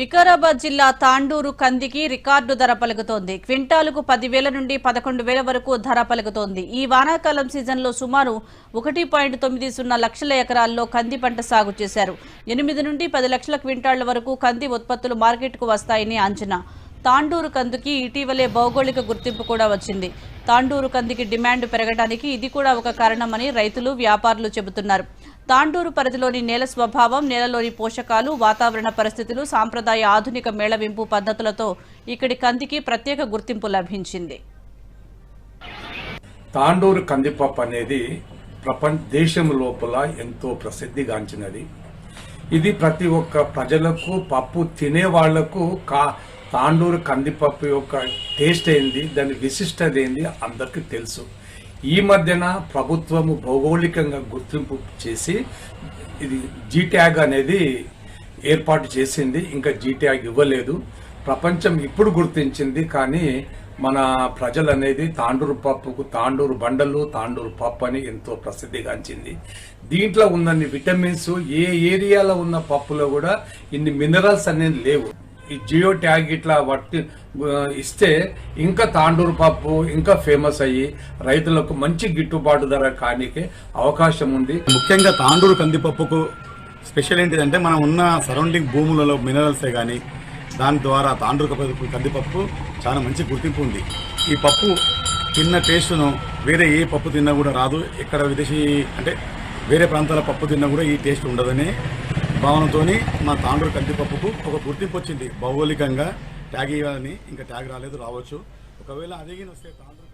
వికారాబాద్ జిల్లా తాండూరు కందికి రికార్డు ధర పలుకుతోంది. క్వింటాలుకు పదివేల నుండి పదకొండు వేల వరకు ధర పలుకుతోంది. ఈ వానాకాలం సీజన్లో సుమారు ఒకటి పాయింట్ తొమ్మిది సున్నా లక్షల ఎకరాల్లో కంది పంట సాగు చేశారు. ఎనిమిది నుండి పది లక్షల క్వింటాళ్ళ వరకు కంది ఉత్పత్తులు మార్కెట్కు వస్తాయని అంచనా. తాండూరు కందికి ఇటీవలే భౌగోళిక గుర్తింపు కూడా వచ్చింది. తాండూరు కందికి డిమాండ్ పెరగడానికి ఇది కూడా ఒక కారణమని రైతులు వ్యాపారులు చెబుతున్నారు. తాండూరు పరిధిలోని నేల స్వభావం నేలలోని పోషకాలు వాతావరణ పరిస్థితులు సాంప్రదాయ ఆధునిక మేళవింపు పద్ధతులతో ఇక్కడి కందికి ప్రత్యేక గుర్తింపు లభించింది. తాండూరు కందిపప్పు అనేది ప్రపంచ దేశం లోపల ఎంతో ప్రసిద్ధిగాంచినది. ఇది ప్రతి ఒక్క ప్రజలకు పప్పు తినే వాళ్ళకు కా తాండూరు కందిపప్పు యొక్క టేస్ట్ ఏంది దాని విశిష్టత ఏంది అందరికీ తెలుసు. ఈ మధ్యన ప్రభుత్వము భౌగోళికంగా గుర్తింపు చేసి ఇది జీ ట్యాగ్ అనేది ఏర్పాటు చేసింది. ఇంకా జీ ట్యాగ్ ఇవ్వలేదు. ప్రపంచం ఇప్పుడు గుర్తించింది. కానీ మన ప్రజలు అనేది తాండూరు పప్పుకు తాండూరు బండలు తాండూరు పప్పు అని ఎంతో ప్రసిద్ధిగాంచింది. దీంట్లో ఉన్నన్ని విటమిన్స్ ఏ ఏరియాలో ఉన్న పప్పులో కూడా ఇన్ని మినరల్స్ అనేది లేవు. ఈ జియో ట్యాగ్ ఇట్లా వర్తి ఇస్తే ఇంకా తాండూరు పప్పు ఇంకా ఫేమస్ అయ్యి రైతులకు మంచి గిట్టుబాటు ధర కానికే అవకాశం ఉంది. ముఖ్యంగా తాండూరు కందిపప్పుకు స్పెషల్ ఏంటిదంటే మనం ఉన్న సరౌండింగ్ భూములలో మినరల్సే కానీ దాని ద్వారా తాండూరు కప్ప- కందిపప్పు చాలా మంచి గుర్తింపు ఉంది. ఈ పప్పు తిన్న టేస్ట్ను వేరే ఏ పప్పు తిన్నా కూడా రాదు. ఎక్కడ విదేశీ అంటే వేరే ప్రాంతాల పప్పు తిన్నా కూడా ఈ టేస్ట్ ఉండదని భావనతోని మా తాండూరు కందిపప్పుకు ఒక గుర్తింపు వచ్చింది భౌగోళికంగా ట్యాగ్ ఇవ్వాలని. ఇంకా ట్యాగ్ రాలేదు రావచ్చు. ఒకవేళ అదిగిన వస్తే తా-